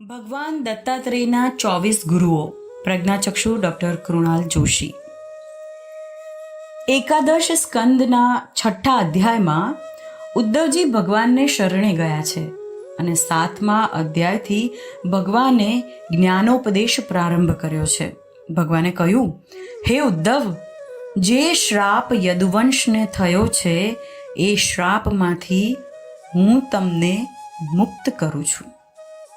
ભગવાન દત્તાત્રેયના ચોવીસ ગુરુઓ, પ્રજ્ઞાચક્ષુ ડૉક્ટર કૃણાલ જોશી. એકાદશ સ્કંદના છઠ્ઠા અધ્યાયમાં ઉદ્ધવજી ભગવાનને શરણે ગયા છે અને સાતમા અધ્યાયથી ભગવાને જ્ઞાનોપદેશ પ્રારંભ કર્યો છે. ભગવાને કહ્યું, હે ઉદ્ધવ, જે શ્રાપ યદુવંશને થયો છે, એ શ્રાપમાંથી હું તમને મુક્ત કરું છું.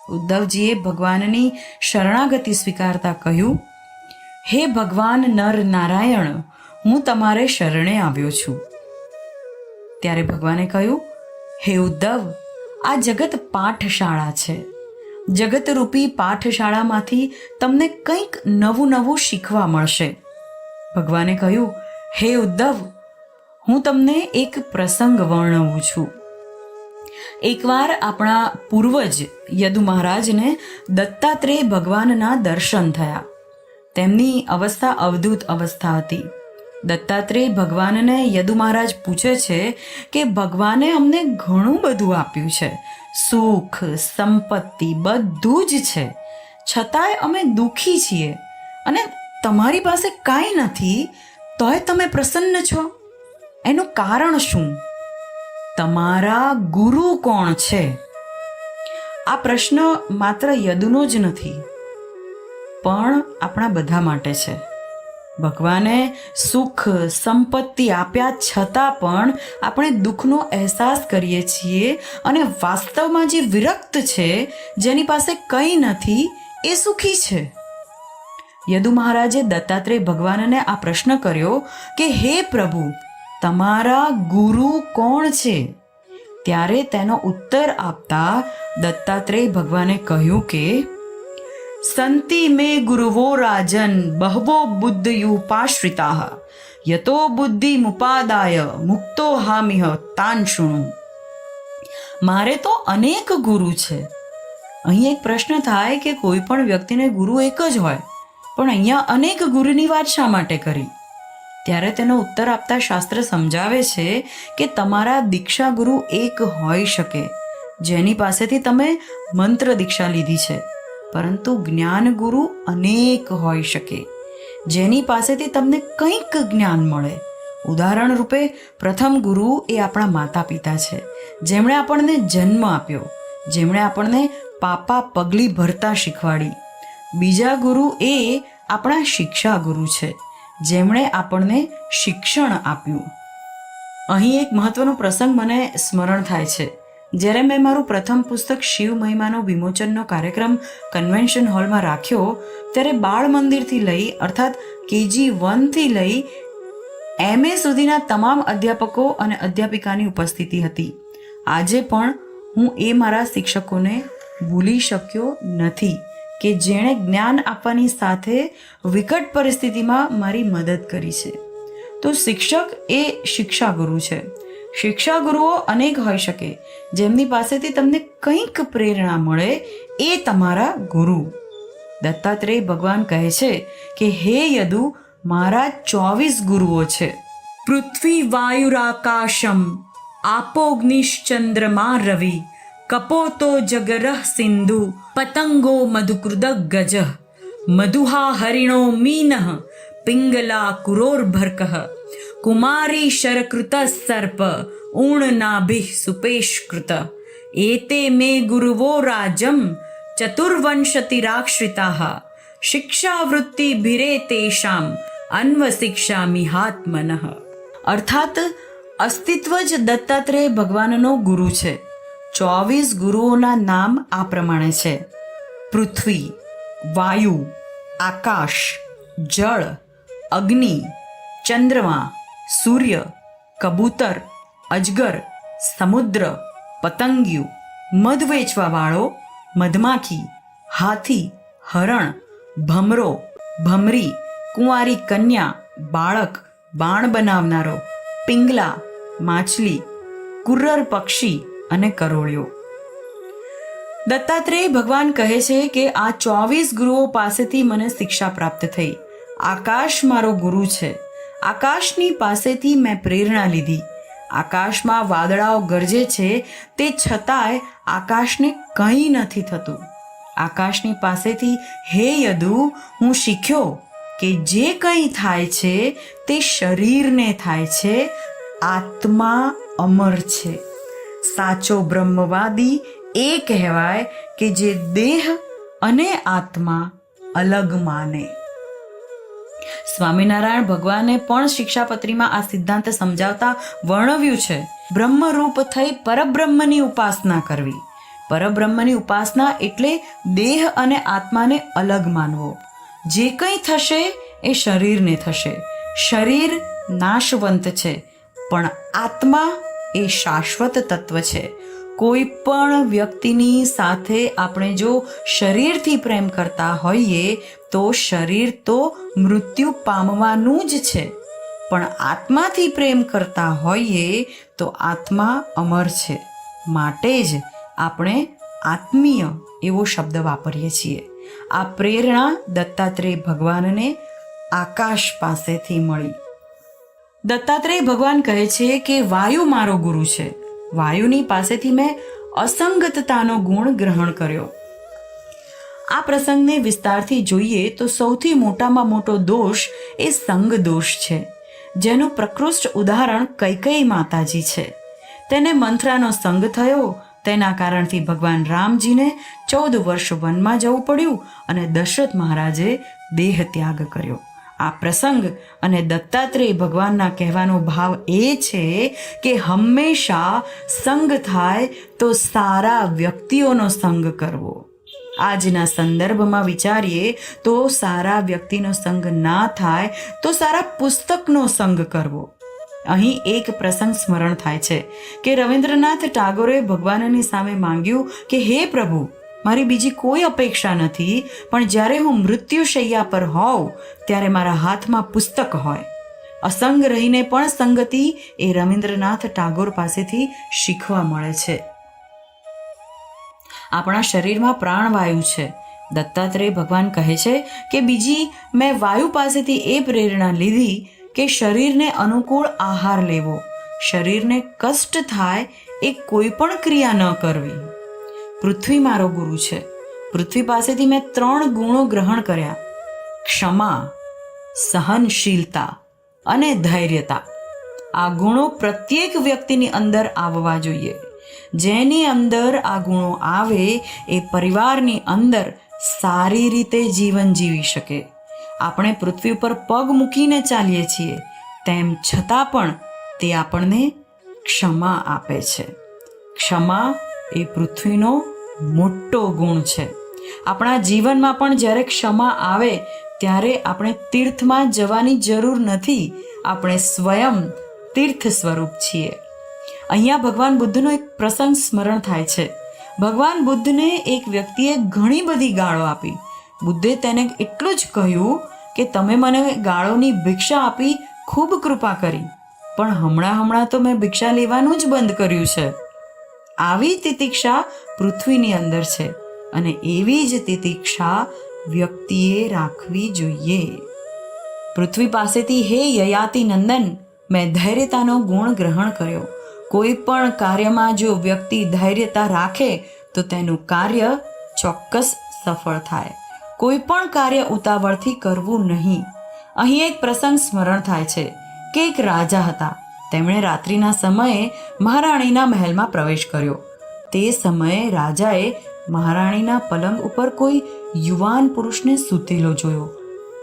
ઉદ્ધવજીએ ભગવાનની શરણાગતિ સ્વીકારતા કહ્યું, હે ભગવાન નર નારાયણ, હું તમારે શરણે આવ્યો છું. ત્યારે ભગવાને કહ્યું, હે ઉદ્ધવ, આ જગત પાઠશાળા છે. જગતરૂપી પાઠશાળામાંથી તમને કંઈક નવું નવું શીખવા મળશે. ભગવાને કહ્યું, હે ઉદ્ધવ, હું તમને એક પ્રસંગ વર્ણવું છું. એકવાર આપણા પૂર્વજ યદુ મહારાજને દત્તાત્રેય ભગવાનના દર્શન થયા. તેમની અવસ્થા અવધૂત અવસ્થા હતી. દત્તાત્રેય ભગવાનને યદુ મહારાજ પૂછે છે કે ભગવાને અમને ઘણું બધું આપ્યું છે. સુખ, સંપત્તિ બધું જ છે. છતાંય અમે દુઃખી છીએ. અને તમારી પાસે કાંઈ નથી, તોય તમે પ્રસન્ન છો. એનું કારણ શું? તમારા ગુરુ કોણ છે? આ પ્રશ્ન માત્ર યદુનો જ નથી, પણ આપણા બધા માટે છે. ભગવાને સુખ, સંપત્તિ આપ્યા છતાં પણ આપણે દુઃખનો અહેસાસ કરીએ છીએ અને વાસ્તવમાં જે વિરક્ત છે, જેની પાસે કંઈ નથી, એ સુખી છે. યદુ મહારાજે દત્તાત્રેય ભગવાનને આ પ્રશ્ન કર્યો કે, હે પ્રભુ તમારા ગુરુ કોણ છે? ત્યારે તેનો ઉત્તર આપતા દત્તાત્રેય ભગવાને કહ્યું કે, સંતિ મે ગુરુવો રાજન બહવો બુદ્ધયુપાશ્રિતા, યતો બુદ્ધિ મુપાદાય મુક્તો હામિહ તાન શુણુ. મારે તો અનેક ગુરુ છે. અહીં એક પ્રશ્ન થાય કે કોઈ પણ વ્યક્તિને ગુરુ એક જ હોય, પણ અહીંયા અનેક ગુરુની વાત શા માટે કરી? ત્યારે તેનો ઉત્તર આપતા શાસ્ત્ર સમજાવે છે કે તમારા દીક્ષા ગુરુ એક હોઈ શકે, જેની પાસેથી તમે મંત્ર દીક્ષા લીધી છે. પરંતુ જ્ઞાન ગુરુ અનેક હોઈ શકે, જેની પાસેથી તમને કંઈક જ્ઞાન મળે. ઉદાહરણ રૂપે, પ્રથમ ગુરુ એ આપણા માતા પિતા છે, જેમણે આપણને જન્મ આપ્યો, જેમણે આપણને પાપા પગલી ભરતા શીખવાડી. બીજા ગુરુ એ આપણા શિક્ષા ગુરુ છે. જેમણે આપણને શિક્ષણ આપ્યું. અહીં એક મહત્વનો પ્રસંગ મને સ્મરણ થાય છે. જ્યારે મેં મારું પ્રથમ પુસ્તક શિવ મહિમાનો વિમોચનનો કાર્યક્રમ કન્વેન્શન હોલમાં રાખ્યો, ત્યારે બાળ મંદિરથી લઈ, અર્થાત કેજી વનથી લઈ એમએ સુધીના તમામ અધ્યાપકો અને અધ્યાપિકાની ઉપસ્થિતિ હતી. આજે પણ હું એ મારા શિક્ષકોને ભૂલી શક્યો નથી. કે જેણે જ્ઞાન આપવાની સાથે વિકટ પરિસ્થિતિમાં મારી મદદ કરી છે. તો શિક્ષક એ શિક્ષા ગુરુ છે. શિક્ષા ગુરુઓ અનેક હોઈ શકે. જેમની પાસેથી તમને કંઈક પ્રેરણા મળે એ તમારા ગુરુ. દત્તાત્રેય ભગવાન કહે છે કે, હે યદુ, મારા ચોવીસ ગુરુઓ છે. પૃથ્વી વાયુરાકાશમ, આપોગ્નિશ્ચંદ્રમા રવિ. કપોતો જગરહ સિંધુ પતંગો મધુકૃદ ગજ મધુહા હરિણો મીન પિંગલા કુરોર્ભર્ક કુમારી શરકૃત સર્પ ઊણનાભિ સુપેશકૃત એતે મે ગુરુવો રાજમ ચતુર્વંશતિરાશ્રિતા શિક્ષાવૃત્તિભિરે તેષામ અન્વશિક્ષામિ હાત્મનઃ અર્થાત અસ્તિત્વ જ દત્તાત્રેય ભગવાનનો ગુરુ છે ચોવીસ ગુરુઓના નામ આ પ્રમાણે છે. પૃથ્વી, વાયુ, આકાશ, જળ, અગ્નિ, ચંદ્રમા, સૂર્ય, કબૂતર, અજગર, સમુદ્ર, પતંગિયું, મધ વેચવાવાળો મધમાખી, હાથી, હરણ, ભમરો, ભમરી, કુંવારી કન્યા, બાળક, બાણ બનાવનારો, પિંગલા, માછલી કુર્રર પક્ષી અને કરોળ્યો. દત્તાત્રેય ભગવાન કહે છે કે આ ચોવીસ ગુરુઓ પાસેથી મને શિક્ષા પ્રાપ્ત થઈ. આકાશ મારો ગુરુ છે. આકાશની પાસેથી મેં પ્રેરણા લીધી. આકાશમાં વાદળાઓ ગરજે છે, તે છતાંય આકાશને કંઈ નથી થતું. આકાશની પાસેથી, હે યદુ, હું શીખ્યો કે જે કંઈ થાય છે, તે શરીરને થાય છે, આત્મા અમર છે. સાચો બ્રહ્મવાદી એ કહેવાય કે જે દેહ અને આત્મા અલગ માને. સ્વામિનારાયણ ભગવાને પણ શિક્ષાપત્રીમાં આ સિદ્ધાંત સમજાવતા વર્ણવ્યું છે. બ્રહ્મરૂપ થઈ પરબ્રહ્મની ઉપાસના કરવી. પરબ્રહ્મની ઉપાસના એટલે દેહ અને આત્માને અલગ માનવો. જે કંઈ થશે એ શરીરને થશે. શરીર નાશવંત છે, પણ આત્મા એ શાશ્વત તત્વ છે. કોઈ પણ વ્યક્તિની સાથે આપણે જો શરીરથી પ્રેમ કરતા હોઈએ, તો શરીર તો મૃત્યુ પામવાનું જ છે. પણ આત્માથી પ્રેમ કરતા હોઈએ, તો આત્મા અમર છે. માટે જ આપણે આત્મીય એવો શબ્દ વાપરીએ છીએ. આ પ્રેરણા દત્તાત્રેય ભગવાનને આકાશ પાસેથી મળી. દત્તાત્રેય ભગવાન કહે છે કે વાયુ મારો ગુરુ છે. વાયુની પાસેથી મેં અસંગતતાનો ગુણ ગ્રહણ કર્યો. આ પ્રસંગને વિસ્તારથી જોઈએ તો સૌથી મોટામાં મોટો દોષ એ સંગ દોષ છે. જેનું પ્રકૃષ્ટ ઉદાહરણ કૈકઈ માતાજી છે. તેને મંથરાનો સંગ થયો, તેના કારણથી ભગવાન રામજીને ચૌદ વર્ષ વનમાં જવું પડ્યું અને દશરથ મહારાજે દેહ ત્યાગ કર્યો. આ પ્રસંગ અને દત્તાત્રેય ભગવાનના કહેવાનો ભાવ એ છે કે હંમેશા સંગ થાય તો સારા વ્યક્તિઓનો સંગ કરવો. આજના સંદર્ભમાં વિચારીએ તો સારા વ્યક્તિનો સંગ ના થાય તો સારા પુસ્તકનો સંગ કરવો. અહીં એક પ્રસંગ સ્મરણ થાય છે કે રવિન્દ્રનાથ ટાગોરે ભગવાનની સામે માંગ્યું કે, હે પ્રભુ મારી બીજી કોઈ અપેક્ષા નથી, પણ જ્યારે હું મૃત્યુશૈયા પર હોઉં, ત્યારે મારા હાથમાં પુસ્તક હોય. અસંગ રહીને પણ સંગતિ એ રવિન્દ્રનાથ ટાગોર પાસેથી શીખવા મળે છે. આપણા શરીરમાં પ્રાણવાયુ છે. દત્તાત્રેય ભગવાન કહે છે કે બીજી, મેં વાયુ પાસેથી એ પ્રેરણા લીધી કે શરીરને અનુકૂળ આહાર લેવો. શરીરને કષ્ટ થાય એ કોઈ પણ ક્રિયા ન કરવી. પૃથ્વી મારો ગુરુ છે. પૃથ્વી પાસેથી મેં ત્રણ ગુણો ગ્રહણ કર્યા. ક્ષમા, સહનશીલતા અને ધૈર્યતા. આ ગુણો પ્રત્યેક વ્યક્તિની અંદર આવવા જોઈએ. જેની અંદર આ ગુણો આવે એ પરિવારની અંદર સારી રીતે જીવન જીવી શકે. આપણે પૃથ્વી ઉપર પગ મૂકીને ચાલીએ છીએ, તેમ છતાં પણ તે આપણને ક્ષમા આપે છે. ક્ષમા એ પૃથ્વીનો મોટો ગુણ છે. આપણા જીવનમાં પણ જ્યારે ક્ષમા આવે, ત્યારે આપણે તીર્થમાં જવાની જરૂર નથી. આપણે સ્વયં તીર્થ સ્વરૂપ છીએ. અહીંયા ભગવાન બુદ્ધનો એક પ્રસંગ સ્મરણ થાય છે. ભગવાન બુદ્ધને એક વ્યક્તિએ ઘણી બધી ગાળો આપી. બુદ્ધે તેને એટલું જ કહ્યું કે, તમે મને ગાળોની ભિક્ષા આપી ખૂબ કૃપા કરી. પણ હમણાં હમણાં તો મેં ભિક્ષા લેવાનું જ બંધ કર્યું છે. આવી તિતિક્ષા પૃથ્વીની અંદર છે અને એવી જ તિતિક્ષા વ્યક્તિએ રાખવી જોઈએ. પૃથ્વી પાસેથી હે યયાતિ નંદન, મેં ધૈર્યતાનો ગુણ ગ્રહણ કર્યો. કોઈ પણ કાર્યમાં જો વ્યક્તિ ધૈર્યતા રાખે, તો તેનું કાર્ય ચોક્કસ સફળ થાય. કોઈ પણ કાર્ય ઉતાવળથી કરવું નહીં. અહીં એક પ્રસંગ સ્મરણ થાય છે. કે એક રાજા હતા. તેમણે રાત્રિના સમયે મહારાણીના મહેલમાં પ્રવેશ કર્યો. તે સમયે રાજાએ મહારાણીના પલંગ ઉપર કોઈ યુવાન પુરુષને સૂતેલો જોયો.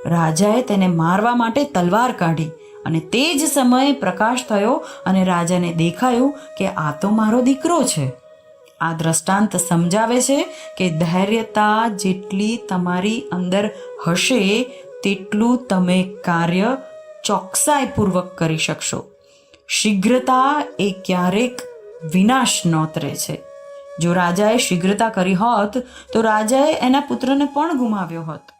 રાજાએ તેને મારવા માટે તલવાર કાઢી અને તે જ સમયે પ્રકાશ થયો અને રાજાને દેખાયું કે આ તો મારો દીકરો છે. આ દ્રષ્ટાંત સમજાવે છે કે ધૈર્યતા જેટલી તમારી અંદર હશે, તેટલું તમે કાર્ય ચોકસાઈપૂર્વક કરી શકશો. શીઘ્રતા એ ક્યારેક વિનાશ નોતરે છે. જો રાજાએ શીઘ્રતા કરી હોત, તો રાજાએ એના પુત્રને પણ ગુમાવ્યો હોત.